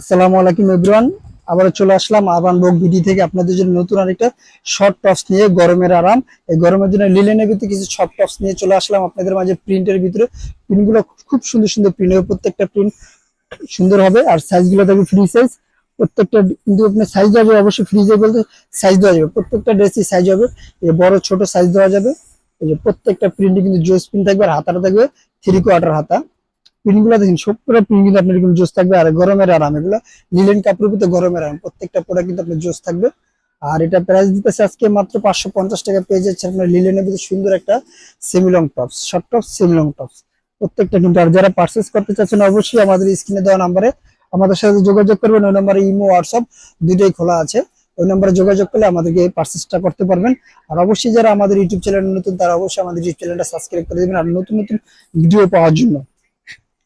আসসালামু আলাইকুম এভরিওয়ান আবারও চলে আসলাম আবান বক বিডি থেকে আপনাদের জন্য নতুন আরেকটা শর্ট টপস নিয়ে গরমের আরাম। এই গরমের জন্য লিলেনের ভিতরে কিছু শর্ট টপস নিয়ে চলে আসলাম। আপনাদের মাঝে প্রিন্টের ভিতরে প্রিন্টগুলো খুব সুন্দর সুন্দর প্রিন্ট হবে প্রত্যেকটা প্রিন্ট সুন্দর হবে। আর সাইজগুলো থাকবে ফ্রি সাইজ প্রত্যেকটা কিন্তু আপনার সাইজ যাবে, অবশ্যই ফ্রি সাইজ বলতে সাইজ দেওয়া যাবে। প্রত্যেকটা ড্রেসই সাইজ হবে। এই বড়, ছোট সাইজ দেওয়া যাবে। এই যে প্রত্যেকটা প্রিন্টে কিন্তু জোস প্রিন্ট থাকবে আর হাতাটা থাকবে থ্রি কোয়ার্টার হাতা। প্রিন্ট দেখেন সবগুলো প্রিন্ট কিন্তু আপনার এরকম জোস থাকবে, আর গরমের আরাম, এগুলো লিলেন কাপড়ের ভিতরে গরমের আরাম, প্রত্যেকটা প্রোডাক্ট কিন্তু আপনার জোস থাকবে। আর এটা প্রাইস দিতেছে আজকে মাত্র পাঁচশো পঞ্চাশ টাকা, পেয়ে যাচ্ছে আপনার লিলেনের ভিতরে সুন্দর একটা semi long tops short tops semi long tops প্রত্যেকটা কিন্তু, আর যারা পার্চেস করতে চাচ্ছেন অবশ্যই আমাদের স্ক্রিনে দেওয়া নাম্বারে আমাদের সাথে যোগাযোগ করবেন, ওই নাম্বারে ইমো, হোয়াটসঅ্যাপ দুইটাই খোলা আছে, ওই নাম্বারে যোগাযোগ করলে আমাদেরকে পার্চেসটা করতে পারবেন। আর অবশ্যই যারা আমাদের ইউটিউব চ্যানেল নতুন, তারা অবশ্যই আমাদের ইউটিউব চ্যানেলটা সাবস্ক্রাইব করে দেবেন, আর নতুন নতুন ভিডিও পাওয়ার জন্য।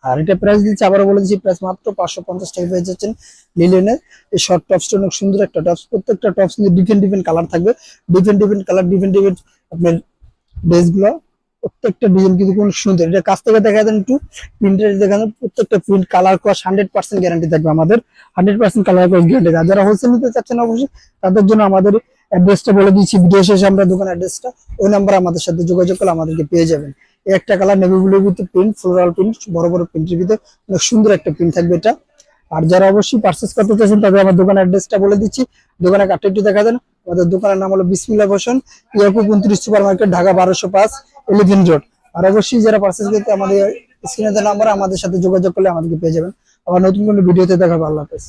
আর এটা প্রাইস দিচ্ছি, আবারও বলে দিচ্ছি প্রাইস মাত্র পাঁচশো পঞ্চাশ টাকা পেয়ে যাচ্ছেন লিলেনের এই শর্ট টপসটা অনেক সুন্দর একটা টপস প্রত্যেকটা টপস কিন্তু ডিফারেন্ট ডিফারেন্ট কালার থাকবে। Different different colour different different আপনার ড্রেসগুলো প্রত্যেকটা ডিজাইন কিন্তু খুব সুন্দর। এটা কাছ থেকে দেখা দেন একটু প্রিন্টের দেখা দেখান প্রত্যেকটা প্রিন্ট কালার কস হান্ড্রেড পার্সেন্ট গ্যারান্টি থাকবে আমাদের। হান্ড্রেড পার্সেন্ট কালার কস গ্যারান্টি যারা হোলসেল নিতে চাচ্ছেন অবশ্যই, তাদের জন্য আমাদের অ্যাড্রেসটা বলে দিচ্ছি ভিডিও শেষে আমরা দোকান অ্যাড্রেসটা, ওই নাম্বার আমাদের সাথে যোগাযোগ করলে আমাদেরকে পেয়ে যাবেন। একটা কালার নেভি ব্লুর ভিতরে প্রিন্ট ফ্লোরাল প্রিন্ট বড় বড় প্রিন্টের ভিতরে, অনেক সুন্দর একটা প্রিন্ট থাকবে এটা। আর যারা অবশ্যই পার্চেস করতে চাইছেন তাদের আমার দোকানের অ্যাড্রেসটা বলে দিচ্ছি। দোকানের কার্ডটা একটু দেখা দেন। আমাদের দোকানের নাম হলো বিসমিল্লা ফ্যাশন ইয়াকুব উনত্রিশ সুপার মার্কেট ঢাকা বারোশো পাঁচ এলিভেন রোড আর অবশ্যই যারা পার্চেস করতে আমাদের স্ক্রিনে নাম্বার আমাদের সাথে যোগাযোগ করলে আমাদেরকে পেয়ে যাবেন। আবার নতুন কোনো ভিডিওতে দেখাবো, আল্লাহ হাফেজ।